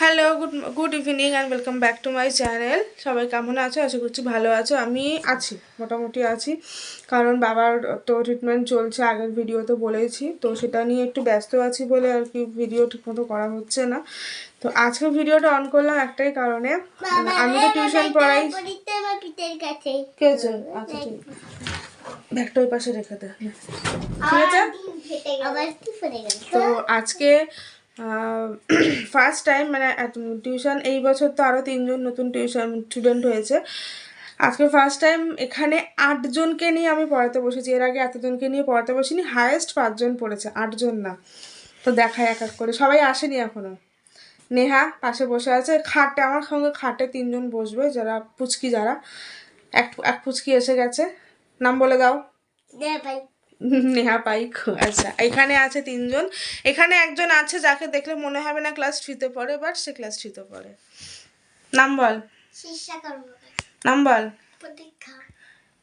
Hello good good evening and welcome back to my channel সবাই কেমন আছো? আশা করছি ভালো আছো। আমি আছি মোটামুটি আছি। কারণ বাবার তো ট্রিটমেন্ট চলছে আগের ভিডিওতে বলেছি। তো সেটা নিয়ে একটু ব্যস্ত আছি বলে আর কি ভিডিও ঠিকমতো করা হচ্ছে না। তো আজকে ভিডিওটা অন করলাম একটাই কারণে আমি তো টিউশন পড়াই কে আছে আচ্ছা ঠিক ব্যাগটা ওই পাশে রেখে দে। ঠিক আছে? তো আজকে ফার্স্ট টাইম মানে টিউশন এই বছর তো আরও তিনজন নতুন টিউশন স্টুডেন্ট হয়েছে। আজকে ফার্স্ট টাইম এখানে আটজনকে নিয়ে আমি পড়াতে বসেছি। এর আগে এতজনকে নিয়ে পড়াতে বসিনি হায়েস্ট পাঁচজন পড়েছে, আটজন না। তো দেখায় এক এক করে। সবাই আসেনি এখনও নেহা পাশে বসে আছে। খাটে, আমার সঙ্গে খাটে তিনজন বসবে, যারা পুচকি, যারা। এক এক পুচকি এসে গেছে। নাম বলে দাও। ভাই। নেহা পাইক আচ্ছা এখানে আছে তিনজন। এখানে একজন আছে যাকে দেখলে মনে হবে না ক্লাস থ্রিতে পড়ে বাট সে ক্লাস থ্রিতে পড়ে। নাম বল। নাম বল।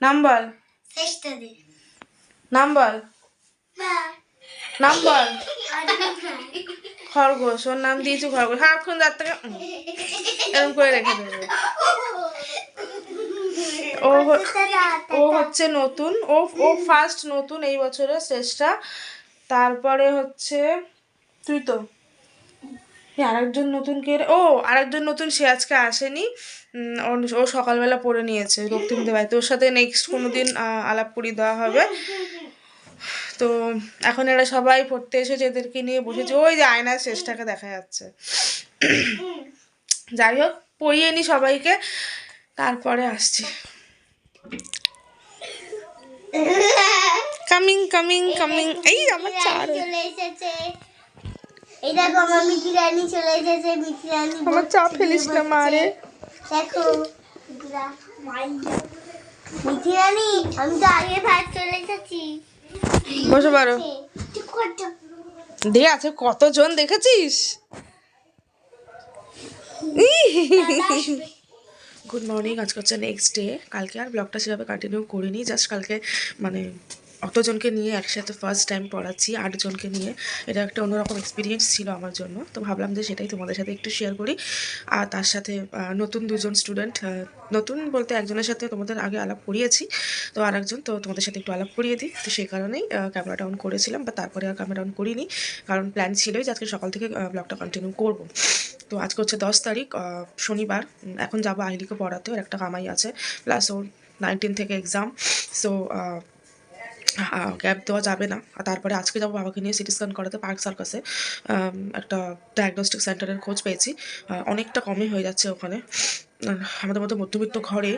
নাম বল। নাম বল। নাম বল। খরগোশ ওর নাম দিয়েছি খরগোশ। সারাক্ষণ যার থেকে এরকম করে রেখে দেবে। ও ও হচ্ছে নতুন। ও ও ফার্স্ট নতুন এই বছরের শেষটা। তারপরে হচ্ছে তুই তো। আরেকজন নতুন কে? ও আরেকজন নতুন সে আজকে আসেনি। ও- সকালবেলা পড়ে নিয়েছে রক্তিমদের বাড়িতে ওর সাথে নেক্সট কোনো দিন আলাপ করি দেওয়া হবে। তো এখন এরা সবাই পড়তে এসেছে এদেরকে নিয়ে বসেছে। ওই যে আয়নার শেষটাকে দেখা যাচ্ছে। যাই হোক পড়িয়ে নি সবাইকে। তারপরে আসছি। কামিং কামিং কামিং এই আমার চার চলে এসেছে। এই দেখো আমার মিঠি রানী চলে এসেছে মিঠি রানী আমার চা ফেলিস না মারে দেখো মিঠি রানী আমি তো আগে ভাত চলে এসেছি। বসে পারো চুপ কর চুপ। দে আছে কতজন দেখেছিস? গুড মর্নিং আজকে হচ্ছে নেক্সট ডে কালকে আর ব্লগটা সেভাবে কন্টিনিউ করিনি জাস্ট কালকে মানে অতজনকে নিয়ে একসাথে ফার্স্ট টাইম পড়াচ্ছি, আটজনকে নিয়ে। এটা একটা অন্যরকম এক্সপিরিয়েন্স ছিল আমার জন্য। তো ভাবলাম যে সেটাই তোমাদের সাথে একটু শেয়ার করি। আর তার সাথে নতুন দুজন স্টুডেন্ট নতুন বলতে একজনের সাথে তোমাদের আগে আলাপ করিয়েছি। তো আর একজন তো তোমাদের সাথে একটু আলাপ করিয়ে দিই। তো সেই কারণেই ক্যামেরাটা অন করেছিলাম বা তারপরে আর ক্যামেরা অন করিনি। কারণ প্ল্যান ছিলই যে আজকে সকাল থেকে ব্লগটা কন্টিনিউ করব। তো আজকে হচ্ছে দশ তারিখ শনিবার। এখন যাব আহিলিকে পড়াতে ওর একটা কামাই আছে। প্লাস ওর নাইনটিন থেকে এক্সাম সো গ্যাপ দেওয়া যাবে না। আর তারপরে আজকে যাব বাবাকে নিয়ে সিটি স্ক্যান করাতে পার্ক সার্কাসে একটা ডায়াগনস্টিক সেন্টারের খোঁজ পেয়েছি। অনেকটা কমই হয়ে যাচ্ছে ওখানে। আমাদের মতো মধ্যবিত্ত ঘরে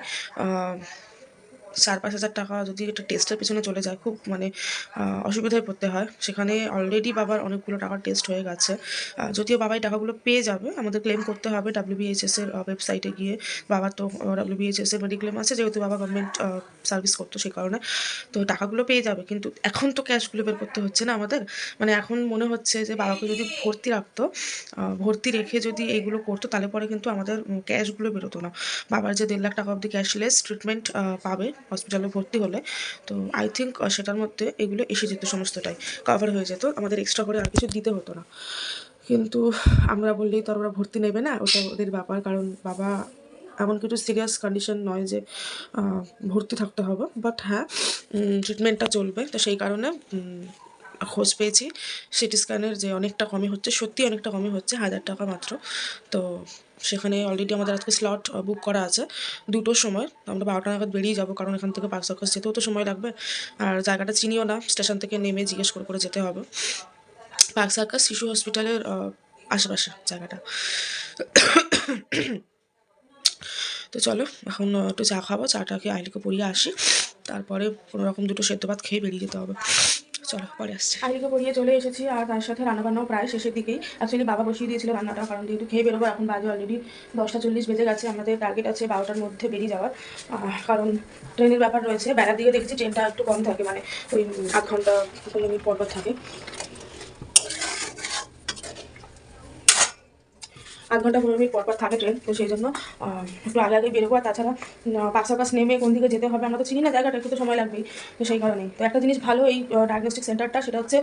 চার পাঁচ হাজার টাকা যদি একটা টেস্টের পিছনে চলে যায়, খুব মানে অসুবিধায় পড়তে হয়। সেখানে অলরেডি বাবার অনেকগুলো টাকার টেস্ট হয়ে গেছে। যদিও বাবা এই টাকাগুলো পেয়ে যাবে, আমাদের ক্লেম করতে হবে ডাব্লিউবিএইচএস এর ওয়েবসাইটে গিয়ে। বাবার তো ডাব্লিউবিএইচএস এর মেডিক্লেম আছে, যেহেতু বাবা গভর্নমেন্ট সার্ভিস করতো সেই কারণে। তো টাকাগুলো পেয়ে যাবে, কিন্তু এখন তো ক্যাশগুলো বের করতে হচ্ছে না আমাদের। মানে এখন মনে হচ্ছে যে বাবাকে যদি ভর্তি রাখতো ভর্তি রেখে যদি এইগুলো করতো, তাহলে পরে কিন্তু আমাদের ক্যাশগুলো বেরোতো না। বাবার যে দেড় লাখ টাকা অবধি ক্যাশলেস ট্রিটমেন্ট পাবে হসপিটালে ভর্তি হলে, তো আই থিঙ্ক সেটার মধ্যে এগুলো এসে যেত সমস্তটাই। কভার হয়ে যেত। আমাদের এক্সট্রা করে আর কিছু দিতে হতো না। কিন্তু আমরা বললেই তো ওরা ভর্তি নেবে না, ওটা ওদের ব্যাপার। কারণ বাবা এমন কিছু সিরিয়াস কন্ডিশন নয় যে ভর্তি থাকতে হবে। বাট হ্যাঁ ট্রিটমেন্টটা চলবে। তো সেই কারণে খোঁজ পেয়েছি। সিটি স্ক্যানের যে অনেকটা কমই হচ্ছে, সত্যি অনেকটা কমই হচ্ছে, হাজার টাকা মাত্র। তো সেখানে অলরেডি আমাদের আজকে স্লট বুক করা আছে দুটোর সময়। আমরা বারোটা নাগাদ বেরিয়ে যাব, কারণ এখান থেকে পার্ক সার্কাস যেতেও তো সময় লাগবে। আর জায়গাটা চিনিও না স্টেশন থেকে নেমে জিজ্ঞেস করে করে যেতে হবে। পার্ক সার্কাস শিশু হসপিটালের আশেপাশে জায়গাটা। তো চলো, এখন, একটু চা খাব চাটাকে আইলিকে পরিয়ে আসি। তারপরে কোনো রকম দুটো সেদ্ধ ভাত খেয়ে বেরিয়ে যেতে হবে। চলো, পরে আসছি। আজকে পরিয়ে চলে এসেছি, আর তার সাথে রান্নাবান্নাও প্রায় শেষের দিকেই। অ্যাকচুয়ালি বাবা বসিয়ে দিয়েছিল রান্নাটা, কারণ যেহেতু খেয়ে বেরোবো, এখন বাজে অলরেডি দশটা চল্লিশ বেজে গেছে, আমাদের টার্গেট আছে বারোটার মধ্যে বেরিয়ে যাওয়ার। কারণ ট্রেনের ব্যাপার রয়েছে বেলার দিকে দেখেছি ট্রেনটা একটু কম থাকে মানে ওই আধ ঘণ্টা, পনেরো মিনিট পর পর থাকে। আধ ঘণ্টা পনেরো মিনিট পরপর থাকে ট্রেন তো সেই জন্য একটু আগে আগে বেরোবো তাছাড়া পাশাপাশি নেমে কোন দিকে যেতে হবে, আমরা তো চিনি না জায়গাটা, একটু তো সময় লাগবেই, তো সেই কারণেই। তো একটা জিনিস ভালো এই ডায়াগনস্টিক সেন্টারটা সেটা হচ্ছে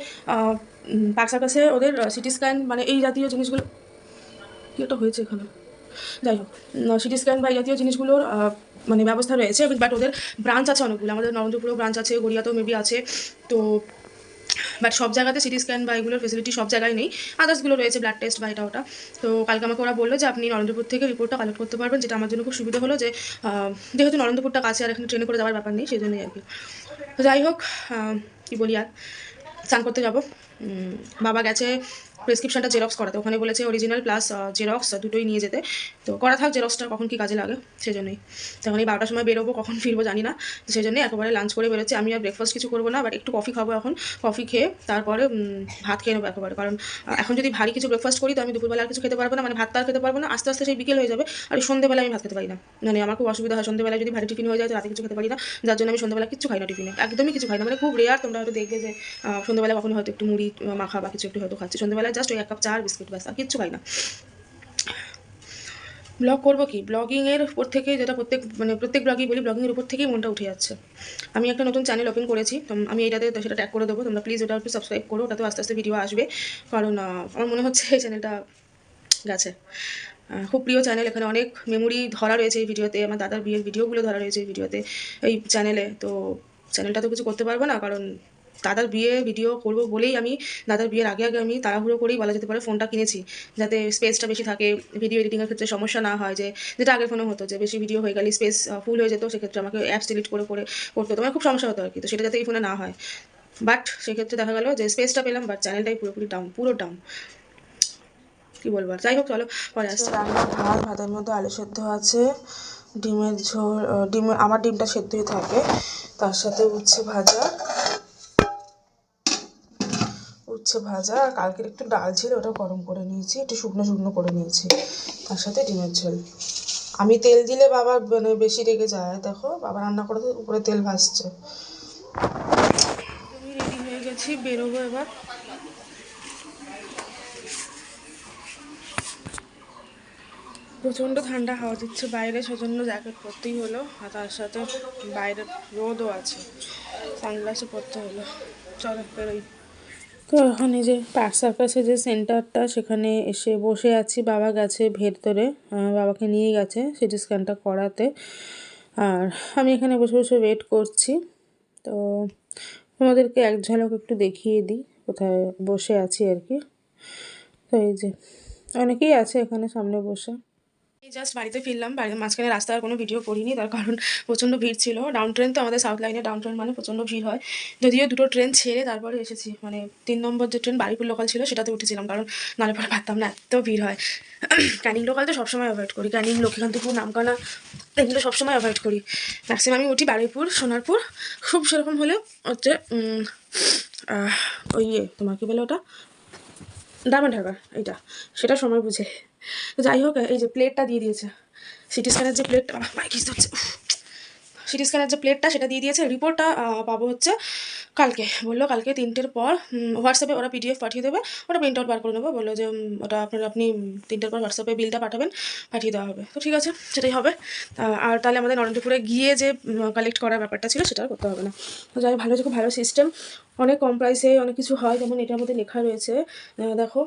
পাকসাকাসে ওদের সিটি স্ক্যান মানে এই জাতীয় জিনিসগুলো কি একটা হয়েছে এখানে? যাই হোক সিটি স্ক্যান বা এই জাতীয় জিনিসগুলোর মানে ব্যবস্থা রয়েছে বাট ওদের ব্রাঞ্চ আছে অনেকগুলো, আমাদের নরেন্দ্রপুরেও ব্রাঞ্চ আছে, গড়িয়াতেও মেবি আছে, তো বাট সব জায়গাতে সিটি স্ক্যান বা এগুলোর ফেসিলিটি সব জায়গায় নেই। আদার্সগুলো রয়েছে ব্লাড টেস্ট বা এটা ওটা। তো কালকে আমাকে ওরা বলল যে, আপনি নরেন্দ্রপুর থেকে রিপোর্টটা কালেক্ট করতে পারবেন, যেটা আমার জন্য খুব সুবিধা হলো যে যেহেতু নরেন্দ্রপুরটা কাছে আর এখানে ট্রেনে করে যাওয়ার ব্যাপার নেই সেই জন্যই আর কি। যাই হোক কি বলি আর, স্নান করতে যাব। বাবা গেছে প্রেসক্রিপশনটা জেরক্স করাতে। ওখানে বলেছে অরিজিনাল প্লাস জেরক্স দুটোই নিয়ে যেতে। তো করা থাক জেরক্সটা কখন কি কাজে লাগে সেই জন্যই তখন এই বারোটার সময় বেরোবো, কখন ফিরবো জানি না। তো সেই জন্যই একেবারে লাঞ্চ করে বেরোচ্ছি। আমি আর ব্রেকফাস্ট কিছু করব না বাট একটু কফি খাব এখন। কফি খেয়ে তারপরে ভাত খেয়ে নেব একেবারে। কারণ এখন যদি ভারী কিছু ব্রেকফাস্ট করি, তো আমি দুপুরবেলা আর কিছু খেতে পারব না। মানে ভাত আর খেতে পারব না। আস্তে আস্তে সেই বিকেল হয়ে যাবে, আর সন্ধ্যেবেলা আমি ভাত খেতে পারি না। মানে আমার খুব অসুবিধা হয় সন্ধ্যেবেলা যদি ভারী টিফিন হয়ে যায়, তো রাতে কিছু খেতে পারি না। যার জন্য আমি সন্ধ্যেবেলা কিছু খাই না টিফিনে। একদমই কিছু খাই না। মানে খুব রেয়ার তোমরা হয়তো দেখবে যে সন্ধ্যেবেলা কখনো হয়তো একটু মুড়ি মাখা বা কিছু একটু হয়তো খাচ্ছি। সন্ধ্যেবেলা জাস্ট ওই এক কাপ চা আর বিস্কুট ব্যাস, আর কিচ্ছু খাই না। ব্লগ করব কি? ব্লগিংয়ের উপর থেকে যেটা প্রত্যেক মানে প্রত্যেক ব্লগই বলি ব্লগিংয়ের উপর থেকেই মনটা উঠে যাচ্ছে। আমি একটা নতুন চ্যানেল ওপেন করেছি আমি এটাতে সেটা ট্যাগ করে দেবো। তোমরা প্লিজ ওটা একটু সাবস্ক্রাইব করো, ওটাতেও আস্তে আস্তে ভিডিও আসবে। কারণ আমার মনে হচ্ছে এই চ্যানেলটা গেছে। খুব প্রিয় চ্যানেল এখানে অনেক মেমোরি ধরা রয়েছে এই ভিডিওতে আমার দাদার বিয়ের ভিডিওগুলো ধরা রয়েছে এই ভিডিওতে এই চ্যানেলে তো চ্যানেলটা তো কিছু করতে পারব না, কারণ দাদার বিয়ে ভিডিও করব বলেই আমি দাদার বিয়ের আগে আগে আমি তাড়াহুড়ো করেই বলা যেতে পারে ফোনটা কিনেছি। যাতে স্পেসটা বেশি থাকে ভিডিও এডিটিংয়ের ক্ষেত্রে সমস্যা না হয় যে, যেটা আগের ফোনে হতো যে বেশি ভিডিও হয়ে গেলে স্পেস ফুল হয়ে যেত, সেক্ষেত্রে আমাকে অ্যাপস ডিলিট করে করে করতে হতো। মানে খুব সমস্যা হতো আর কি। তো সেটা যাতে এই ফোনে না হয়। বাট সেক্ষেত্রে দেখা গেলো যে স্পেসটা পেলাম বাট চ্যানেলটাই পুরোপুরি ডাউন পুরো ডাউন কি বলব যাই হোক, চলো, পরে আসছি। রান্নার ভাত ভাতের মধ্যে আলু সেদ্ধ আছে, ডিমের ঝোল ডিমের আমার ডিমটা সেদ্ধই থাকে, তার সাথে উচ্ছে ভাজা। উচ্ছে ভাজা। কালকের একটু ডাল ছিল, ওটা গরম করে নিয়েছি, একটু শুকনো শুকনো করে নিয়েছি। তার সাথে ডিমের ঝোল। আমি তেল দিলে বাবা মানে বেশি রেগে যায়, দেখো, বাবা রান্না করে উপরে তেল ভাসছে আমি রেডি হয়ে গেছি, বেরোবো এবার। প্রচণ্ড ঠান্ডা হাওয়া দিচ্ছে বাইরে, সেজন্য জ্যাকেট পরতেই হলো। আর তার সাথে বাইরে রোদও আছে। সানগ্লাসও পরতে হলো। চলো, বেরোই। তো এই যে পার্ক সার্কাসে যে সেন্টারটা সেখানে এসে বসে আছি বাবা গেছে ভেতরে। বাবাকে নিয়ে গেছে সিটি স্ক্যানটা করাতে। আর আমি এখানে বসে বসে ওয়েট করছি। তো তোমাদেরকে এক ঝলক একটু দেখিয়ে দিই, কোথায় বসে আছি আর কি। তো এই যে, অনেকেই আছে এখানে সামনে বসে। জাস্ট বাড়িতে ফিরলাম, বাড়ির মাঝখানে রাস্তার কোনো ভিডিও করিনি তার কারণ প্রচণ্ড ভিড় ছিল। ডাউন ট্রেন তো আমাদের সাউথ লাইনে ডাউন ট্রেন মানে প্রচণ্ড ভিড় হয়। যদিও দুটো ট্রেন ছেড়ে তারপরে এসেছি মানে তিন নম্বর যে ট্রেন বাড়িপুর লোকাল ছিল, সেটাতে উঠেছিলাম, কারণ নালে পরে পারতাম না, এত ভিড় হয়। ক্যানিং লোকাল তো সবসময় অ্যাভয়েড করি। ক্যানিং লক্ষ্মীকান্তপুর, নামকানা, এগুলো সবসময় অ্যাভয়েড করি। ম্যাক্সিমাম আমি উঠি বারুইপুর সোনারপুর। খুব সেরকম হলে হচ্ছে ওই ইয়ে তোমার কী বলে ওটা? ডায়মন্ড হারবার এইটা। সেটা সময় বুঝে। তো যাই হোক, এই যে প্লেটটা দিয়ে দিয়েছে। সিটি স্ক্যানের যে প্লেটটা বাইক হচ্ছে সিটি স্ক্যানের যে প্লেটটা সেটা দিয়ে দিয়েছে। রিপোর্টটা পাবো হচ্ছে কালকে। বলল কালকে তিনটের পর হোয়াটসঅ্যাপে ওরা পিডিএফ পাঠিয়ে দেবে। ওটা প্রিন্ট আউট বার করে নেব। বলল যে ওটা আপনার আপনি তিনটের পর হোয়াটসঅ্যাপে বিলটা পাঠাবেন, পাঠিয়ে দেওয়া হবে। তো ঠিক আছে, সেটাই হবে। আর তাহলে আমাদের নরেন্দ্রপুরে গিয়ে যে কালেক্ট করার ব্যাপারটা ছিল, সেটা করতে হবে না। তো যাই ভালো, খুব ভালো সিস্টেম অনেক কম প্রাইসে অনেক কিছু হয়। যেমন এটার মধ্যে লেখা রয়েছে দেখো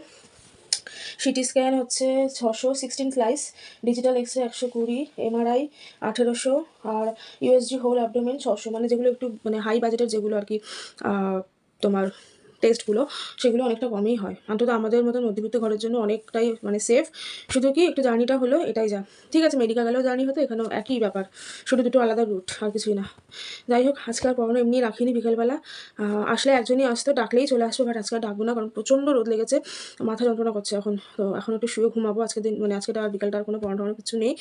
সিটি স্ক্যান হচ্ছে ছশো sixteen slice digital X ray একশো কুড়ি, এমআরআই আঠেরোশো, আর ইউএসজি হোল অ্যাবডোমেন ছশো মানে যেগুলো একটু মানে হাই বাজেটের যেগুলো আর কি তোমার টেস্টগুলো সেগুলো অনেকটা কমই হয়। অন্তত আমাদের মতো মধ্যবিত্ত ঘরের জন্য অনেকটাই মানে সেফ শুধু কি একটু জার্নিটা হলো, এটাই যা। ঠিক আছে মেডিকেল গেলেও জার্নি হতো, এখানেও একই ব্যাপার। শুধু দুটো আলাদা রুট আর কিছুই না। যাই হোক আজকাল পড়ানো এমনি রাখিনি বিকেলবেলা। আসলে একজনই আসতো, ডাকলেই চলে আসব বাট আজকে আর ডাকবো না, কারণ প্রচণ্ড রোদ লেগেছে। মাথা যন্ত্রণা করছে এখন। তো এখন একটু শুয়ে ঘুমাবো আজকে দিন মানে আজকে আর বিকালটা আর কোনো পড়ানো কিছু নেই।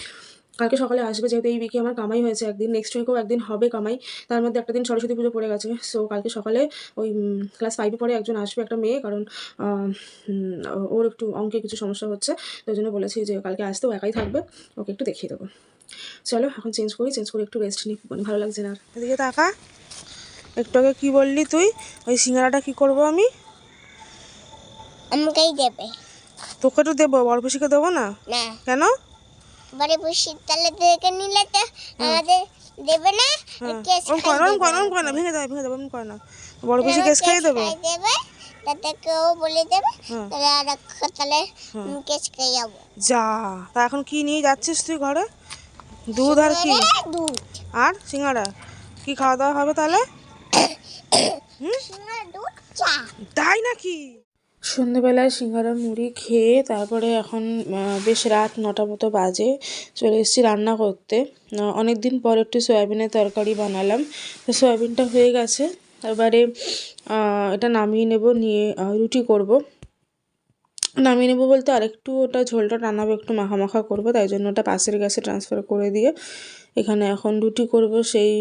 কালকে সকালে আসবে যেহেতু এই উইকে আমার কামাই হয়েছে একদিন নেক্সট উইকেও একদিন হবে কামাই। তার মধ্যে একটা দিন সরস্বতী পুজো পড়ে গেছে সো কালকে সকালে ওই ক্লাস ফাইভে পরে একজন আসবে একটা মেয়ে কারণ ওর একটু অঙ্কে কিছু সমস্যা হচ্ছে তো ওই জন্য বলেছি যে কালকে আসতে ও একাই থাকবে ওকে একটু দেখিয়ে দেবো। চলো এখন চেঞ্জ করি চেঞ্জ করে একটু রেস্ট নিই মানে ভালো লাগছে না আর। এদিকে তাকা একটু আগে কী বললি তুই? ওই সিঙ্গারাটা কী করব আমি? আমাকেই দেবে। তোকে তো দেবো বরপুষিকে দেবো না? না। কেন? বাড়ি শীতকালে দেখে নিলে তো আমাদের দেবে না। কেস করে করে ওম না ভেঙে দেবে ভেঙে দেবে ওম করে না। বরপুষি কেস খাইয়ে দেবে। দেবে তাতে কেউ বলে দেবে। তাহলে আর তাহলে। মুকেশ খেয়ে যাব যা তা এখন কি নিয়ে যাচ্ছিস তুই ঘরে? দুধ আর কি? দুধ। আর সিঙ্গারা? কি খাওয়া দাওয়া হবে তাহলে? সিঙ্গারা, দুধ চা। তাই নাকি? সন্ধেবেলায় সিঙ্গারা মুড়ি খেয়ে তারপরে এখন বেশ রাত নটা মতো বাজে, চলে এসেছি রান্না করতে। অনেক দিন পর একটু সয়াবিনের তরকারি বানালাম। তো সয়াবিনটা হয়ে গেছে, এবারে এটা নামিয়ে নেব, নিয়ে রুটি করব। নামিয়ে নেব বলতে আরেকটু ওটা ঝোলটা টানাবো, একটু মাখা মাখা করব, তাই জন্য ওটা পাশের গ্যাসে ট্রান্সফার করে দিয়ে এখানে এখন রুটি করব, সেই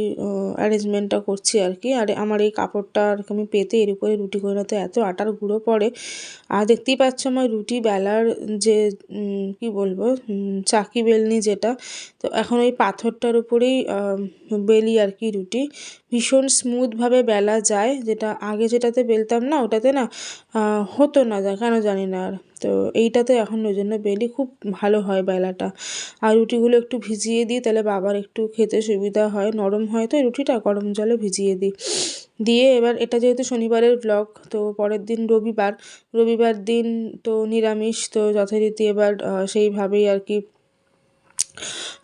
অ্যারেঞ্জমেন্টটা করছি আর কি। আর আমার এই কাপড়টা আর কি আমি পেতে এর উপরে রুটি করে তো এত আটার গুঁড়ো পড়ে। আর দেখতেই পাচ্ছ আমার রুটি বেলার যে কি বলব চাকি বেলনি যেটা, তো এখন ওই পাথরটার উপরেই বেলি আর কি রুটি। ভীষণ স্মুথভাবে বেলা যায়। যেটা আগে যেটাতে বেলতাম না, ওটাতে না হতো না, যা, কেন জানি না আর। তো এইটাতে এখন ওই জন্য বেলি খুব ভালো হয় বেলাটা। আর রুটিগুলো একটু ভিজিয়ে দিই, তাহলে বাবার একটু খেতে সুবিধা হয়। নরম হয় তো রুটিটা, গরম জলে ভিজিয়ে দিই। দিয়ে এবার এটা যেহেতু শনিবারের ব্লগ তো পরের দিন রবিবার। রবিবার দিন তো নিরামিষ, তো যথারীতি এবার সেইভাবেই আর কি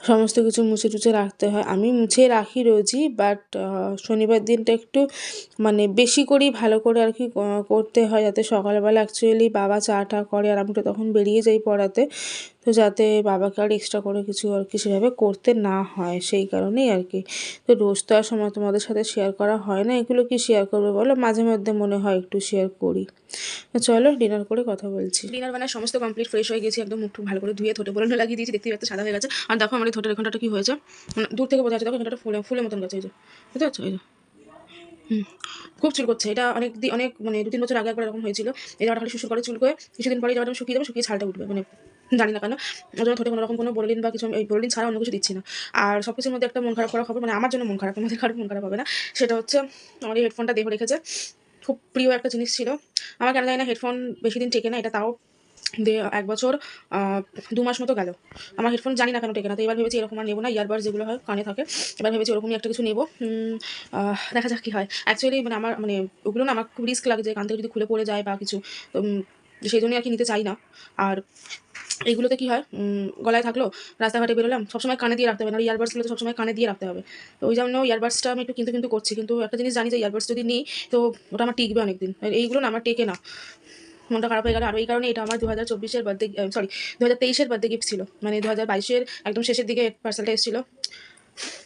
সমস্ত কিছু মুছে টুছে রাখতে হয়। আমি মুছে রাখি রোজই বাট শনিবার দিনটা একটু মানে বেশি করেই ভালো করে আর কি করতে হয় যাতে সকালবেলা অ্যাকচুয়ালি বাবা চা টা করে, আর আমি তো তখন বেরিয়ে যাই পড়াতে। তো যাতে বাবাকে আর এক্সট্রা করে কিছু আর কি সেভাবে করতে না হয়, সেই কারণেই আর কি। তো রোজ তো আর সময় তোমাদের সাথে শেয়ার করা হয় না, এগুলো কি শেয়ার করবে বলো? মাঝে মধ্যে মনে হয় একটু শেয়ার করি। চলো ডিনার করে কথা বলছি। ডিনার বানায় সমস্ত কমপ্লিট ফ্রেশ হয়ে গেছি, একদম মুখটুক ভালো করে ধুয়ে থোটে বলুন লাগিয়ে দিয়েছি, দেখতেই পাচ্ছ সাদা হয়ে গেছে। আর দেখো আমার থোটের এখানটা কি হয়েছে? মানে দূর থেকে বোঝা যাচ্ছে, দেখো ফুলে ফুলের মতন গেছে, এই যে। বুঝতে পারছ? এই যে। খুব চুল করছে। এটা অনেক অনেক মানে দু তিন বছর আগে একবার এরকম হয়েছিল। জায়গাটা খালি শুশুর করে চুল করে কিছুদিন পরে জায়গাটা শুকিয়ে যাবে, শুকিয়ে ছালটা উঠবে মানে জানি না কেন। ওর জন্য ঠোঁটে কোনো রকম কোনো বোরলিন বা কিছু, এই বোরলিন ছাড়া অন্য কিছু দিচ্ছি না। আর সব কিছুর মধ্যে একটা মন খারাপ করা খবর মানে আমার জন্য মন খারাপ আমাদের কারোর মন খারাপ হবে না। সেটা হচ্ছে, আমার এই হেডফোনটা দেহ রেখেছে। খুব প্রিয় একটা জিনিস ছিল। আমার কেন জানি না হেডফোন বেশি দিন টেকে না, এটা তাও এক বছর দু মাস মতো গেল। আমার হেডফোন জানি না কেন টেকে না, তো এবার ভেবেছি এরকম আর নেব না ইয়ারবাডস যেগুলো হয় কানে থাকে, এবার ভেবেছি ওরকমই একটা কিছু নেব। দেখা যাক কী হয়। অ্যাকচুয়ালি মানে আমার মানে ওগুলো না, আমার খুব রিস্ক লাগছে কান থেকে যদি খুলে পড়ে যায় বা কিছু, তো সেই জন্যই আর কি নিতে চাই না। আর এইগুলোতে কি হয়? গলায় থাকল, রাস্তাঘাটে বেরোলাম, সবসময় কানে দিয়ে রাখতে হবে না ইয়ারবাডসগুলো তো সবসময় কানে দিয়ে রাখতে হবে। তো ওই জন্য ইয়ারবাডসটা আমি একটু কিন্তু কিন্তু করছি, কিন্তু একটা জিনিস জানি যে ইয়ারবাডস যদি নিই, তো ওটা আমার টিকবে অনেকদিন। এইগুলো না আমার টেকে না। মনটা খারাপ হয়ে গেল। আর এই কারণে এটা আমার দু হাজার চব্বিশের বার্থডে সরি দু হাজার তেইশের বার্থডে গিফট ছিল। মানে দু হাজার বাইশের একদম শেষের দিকে পার্সেলটা এসেছিল।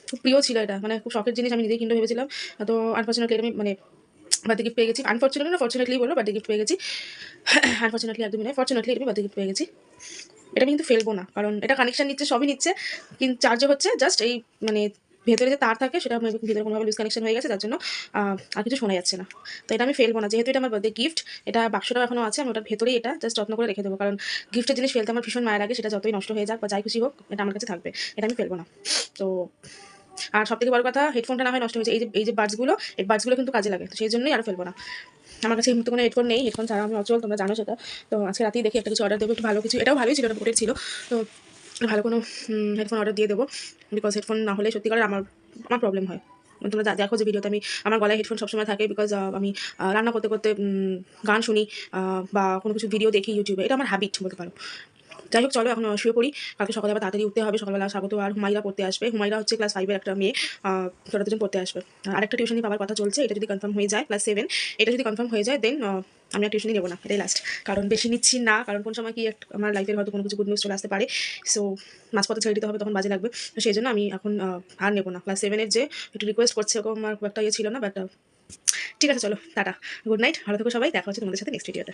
খুব প্রিয় ছিল এটা। মানে খুব শখের জিনিস আমি নিজেই কিনতে ভেবেছিলাম। তো আনফর্চুনেটলি আমি মানে বার্থডে গিফট পেয়ে গেছি। আনফর্চুনেটলি না ফর্চুনেটলি বলব বার্থডে গিফট পেয়ে গেছি। আনফর্চুনেটলি একদমই নয় ফর্চুনেটলি আমি বার্থডে গিফট পেয়ে গেছি। এটা আমি কিন্তু ফেলব না, কারণ এটা কানেকশান নিচ্ছে, সবই নিচ্ছে, কিন্তু চার্জও হচ্ছে জাস্ট এই মানে ভেতরে যে তার থাকে, সেটা ভিতরে কোনোভাবে লুজ কানেকশন হয়ে গেছে, তার জন্য আর কিছু শোনা যাচ্ছে না। তো এটা আমি ফেলব না, যেহেতু এটা আমার বার্থডে গিফট এটা বাক্সটাও এখনও আছে, আমি ওটার ভেতরেই এটা জাস্ট যত্ন করে রেখে দেবো, কারণ গিফটের জিনিস ফেলতে আমার ভীষণ মায়ের লাগে সেটা যতই নষ্ট হয়ে যাক বা যাই খুশি হোক, এটা আমার কাছে থাকবে, এটা আমি ফেলব না। তো আর সব থেকে বড় কথা হেডফোনটা না হয় নষ্ট হয়েছে এই যে এই যে বাডসগুলো এই বাডসগুলো কিন্তু কাজে লাগে। তো সেই জন্যই আর ফেলব না। আমার কাছে এই কোনো হেডফোন নেই। হেডফোন ছাড়া আমি অচল, তোমরা জানো সেটা। তো আজকে রাতেই দেখি একটা কিছু অর্ডার দেবো। একটু ভালো কিছু, এটাও ভালোই ছিল বুটের ছিল। তো ভালো কোনো হেডফোন অর্ডার দিয়ে দেবো। বিকজ হেডফোন না হলে সত্যিকারের আমার আমার প্রবলেম হয়। মানে তোমরা দেখো যে ভিডিওতে আমি, আমার গলায় হেডফোন সবসময় থাকে বিকজ আমি রান্না করতে করতে গান শুনি বা কোনো কিছু ভিডিও দেখি ইউটিউবে এটা আমার হ্যাবিট বলতে পারো। যাই হোক, চলো এখন শুয়ে পড়ি। কালকে সকালে আবার তাড়াতাড়ি উঠতে হবে। সকালবেলা স্বাগত আর হুমাইরা পড়তে আসবে। হুমাইরা হচ্ছে ক্লাস ফাইভের একটা মেয়ে তোরা দুজন পড়তে আসবে। আর আরেকটা টিউশনি পাওয়ার কথা চলছে, এটা যদি কনফার্ম হয়ে যায় ক্লাস সেভেন এটা যদি কনফার্ম হয়ে যায় দেন আমি আর টিউশনই নেব না, এটাই লাস্ট কারণ বেশি নিচ্ছি না, কারণ কোন সময় কি আমার লাইফের হয়তো কোনো কিছু গুড নিউজ চলে আসতে পারে। সো মাঝপথে ছেড়ে দিতে হবে, তখন বাজে লাগবে। তো সেই জন্য আমি এখন আর নেব না। ক্লাস সেভেনের যে একটু রিকোয়েস্ট করছে, ওরকম আমার খুব একটা ইয়ে ছিল না বাট ঠিক আছে, চলো, টাটা গুড নাইট ভালো থেকো সবাই, দেখা হচ্ছে তোমাদের সাথে নেক্সট ভিডিওতে